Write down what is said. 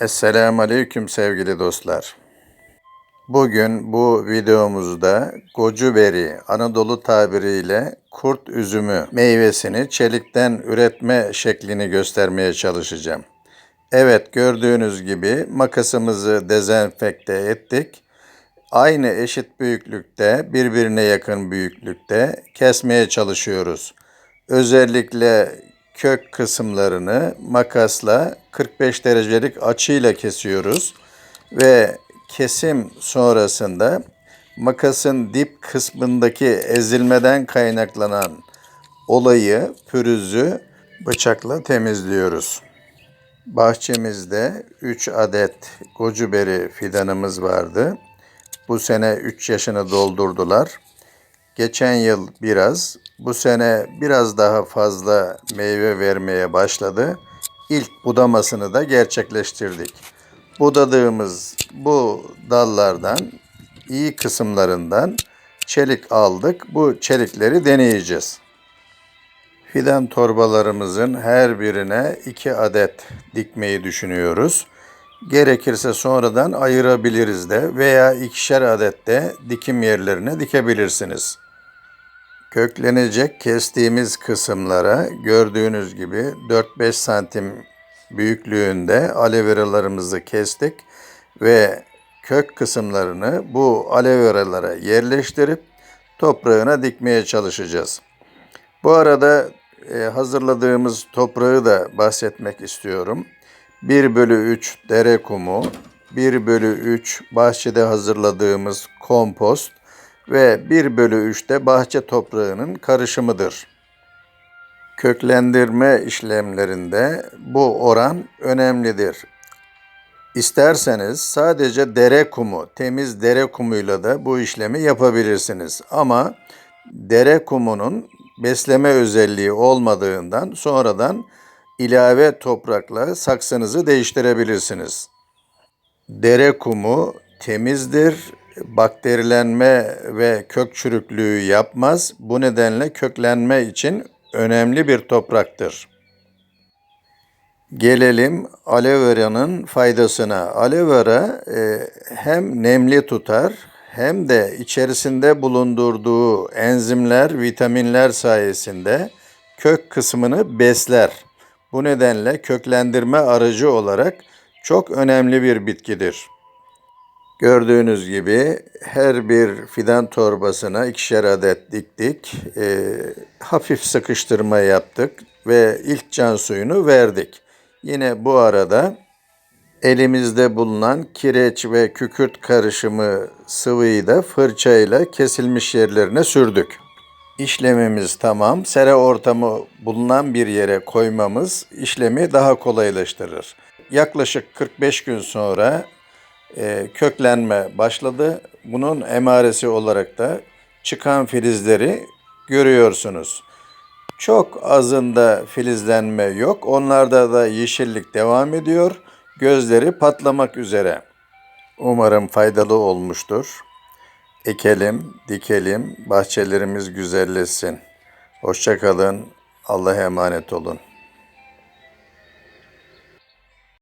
Esselamu Aleyküm sevgili dostlar. Bugün bu videomuzda gocuberi Anadolu tabiriyle kurt üzümü meyvesini çelikten üretme şeklini göstermeye çalışacağım. Evet gördüğünüz gibi makasımızı dezenfekte ettik. Aynı eşit büyüklükte, birbirine yakın büyüklükte kesmeye çalışıyoruz. Özellikle kök kısımlarını makasla 45 derecelik açıyla kesiyoruz ve kesim sonrasında makasın dip kısmındaki ezilmeden kaynaklanan olayı, pürüzü bıçakla temizliyoruz. Bahçemizde 3 adet gocuberi fidanımız vardı. Bu sene 3 yaşını doldurdular. Geçen yıl biraz, bu sene biraz daha fazla meyve vermeye başladı. İlk budamasını da gerçekleştirdik. Budadığımız bu dallardan, iyi kısımlarından çelik aldık. Bu çelikleri deneyeceğiz. Fidan torbalarımızın her birine iki adet dikmeyi düşünüyoruz. Gerekirse sonradan ayırabiliriz de veya ikişer adet de dikim yerlerine dikebilirsiniz. Köklenecek kestiğimiz kısımlara gördüğünüz gibi 4-5 santim büyüklüğünde aleveralarımızı kestik ve kök kısımlarını bu aleveralara yerleştirip toprağına dikmeye çalışacağız. Bu arada e, hazırladığımız toprağı da bahsetmek istiyorum. 1 bölü 3 dere kumu, 1 bölü 3 bahçede hazırladığımız kompost ve 1 bölü 3 de bahçe toprağının karışımıdır. Köklendirme işlemlerinde bu oran önemlidir. İsterseniz sadece dere kumu, temiz dere kumuyla da bu işlemi yapabilirsiniz. Ama dere kumunun besleme özelliği olmadığından sonradan ilave toprakla saksınızı değiştirebilirsiniz. Dere kumu temizdir, bakterilenme ve kök çürüklüğü yapmaz. Bu nedenle köklenme için önemli bir topraktır. Gelelim aloe vera'nın faydasına. Aloe vera e, hem nemli tutar hem de içerisinde bulundurduğu enzimler, vitaminler sayesinde kök kısmını besler. Bu nedenle köklendirme aracı olarak çok önemli bir bitkidir. Gördüğünüz gibi her bir fidan torbasına ikişer adet diktik. E, hafif sıkıştırma yaptık ve ilk can suyunu verdik. Yine bu arada elimizde bulunan kireç ve kükürt karışımı sıvıyı da fırçayla kesilmiş yerlerine sürdük. İşlemimiz tamam. Sera ortamı bulunan bir yere koymamız işlemi daha kolaylaştırır. Yaklaşık 45 gün sonra köklenme başladı. Bunun emaresi olarak da çıkan filizleri görüyorsunuz. Çok azında filizlenme yok. Onlarda da yeşillik devam ediyor. Gözleri patlamak üzere. Umarım faydalı olmuştur. Ekelim, dikelim, bahçelerimiz güzelleşsin. Hoşçakalın. Allah'a emanet olun.